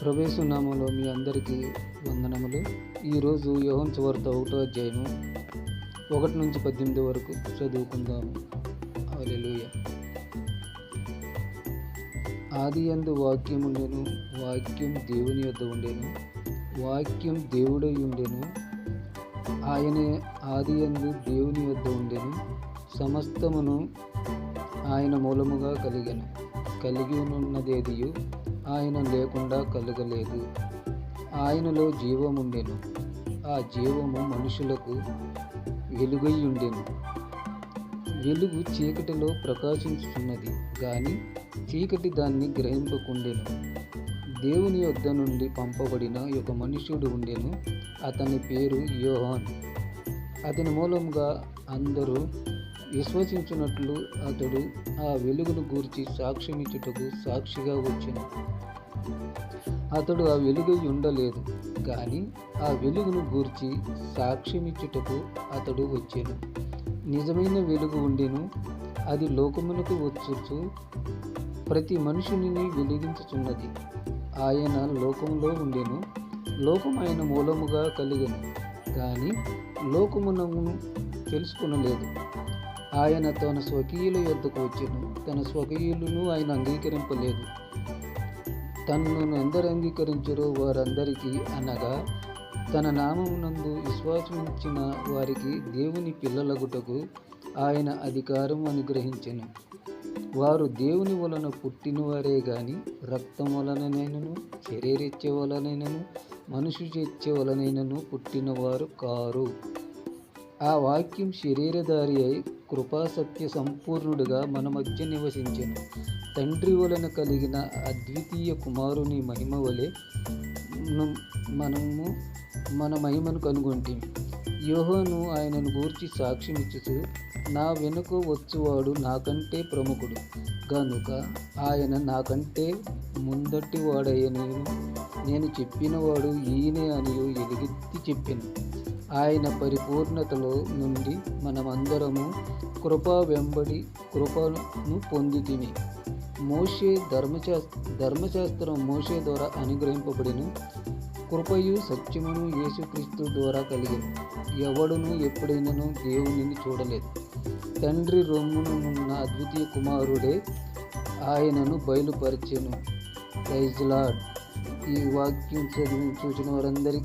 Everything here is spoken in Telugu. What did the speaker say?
ప్రవేశనామంలో మీ అందరికీ వందనములు. ఈరోజు యోహన్ సువార్త ఒకటో అధ్యాయము ఒకటి నుంచి పద్దెనిమిది వరకు చదువుకుందాము. హల్లెలూయా. ఆది అందు వాక్యం ఉండేను వాక్యం దేవుని యొద్ద ఉండేను వాక్యం దేవుడై ఉండెను. ఆయనే ఆది అందు దేవుని యొద్ద ఉండేను సమస్తమును ఆయన మూలముగా కలిగాను. కలిగి ఉన్నదేదియు ఆయన లేకుండా కలగలేదు. ఆయనలో జీవముండెను. ఆ జీవము మనుషులకు వెలుగై ఉండెను వెలుగు చీకటిలో ప్రకాశించుతున్నది కానీ చీకటి దాన్ని గ్రహింపకుండెను. దేవుని యొద్ద నుండి పంపబడిన ఒక మనుష్యుడు ఉండెను అతని పేరు యోహాన్. అతని మూలంగా అందరూ విశ్వసించినట్లు అతడు ఆ వెలుగును గూర్చి సాక్ష్యమిచ్చుటకు సాక్షిగా వచ్చాను. అతడు ఆ వెలుగు ఉండలేదు కానీ ఆ వెలుగును గూర్చి సాక్ష్యమిచ్చుటకు అతడు వచ్చాను. నిజమైన వెలుగు ఉండెను అది లోకమునకు వచ్చుచు ప్రతి మనుషుని వెలిగించుచున్నది. ఆయన లోకంలో ఉండెను లోకం ఆయన మూలముగా కలిగను కానీ లోకమునము తెలుసుకునలేదు. ఆయన తన స్వకీయుల యొద్దకు వచ్చెను. తన స్వకీయులను ఆయన అంగీకరింపలేదు. తనను ఎందరు అంగీకరించరో వారందరికీ అనగా తన నామమునందు విశ్వాసమించిన వారికి దేవుని పిల్లలగుటకు ఆయన అధికారం అనుగ్రహించెను. వారు దేవుని వలన పుట్టినవారే గాని రక్తం వలననైనను శరీరెచ్చే వలనైనను మనుషు చేచ్చే వలనైనను పుట్టినవారు కారు. ఆ వాక్యం శరీరధారి అయి కృపాసత్య సంపూర్ణుడుగా మన మధ్య నివసించను. తండ్రి వలన కలిగిన అద్వితీయ కుమారుని మహిమ వలె మనము మన మహిమను కనుగొంటిమి. యోహోను ఆయనను గూర్చి సాక్ష్యం నా వెనుక వచ్చువాడు నాకంటే ప్రముఖుడు. గనుక ఆయన నాకంటే ముందటి వాడయ్యని నేను. చెప్పినవాడు ఈయనే అని ఎలుగెత్తి చెప్పాను. ఆయన పరిపూర్ణతలో నుండి మనమందరము కృప వెంబడి కృపను పొందితిమి. మోషే ధర్మశాస్త్ర ధర్మశాస్త్రం మోషే ద్వారా అనుగ్రహింపబడిన. కృపయు సత్యమును యేసుక్రీస్తు ద్వారా కలిగింది ఎవడును ఎప్పుడైనాను దేవునిని చూడలేదు. తండ్రి రొమ్మునున్న అద్వితీయ కుమారుడే ఆయనను బయలుపరిచెను. ప్రైజ్ ఈ వాక్యం చదివి చూసిన వారందరికీ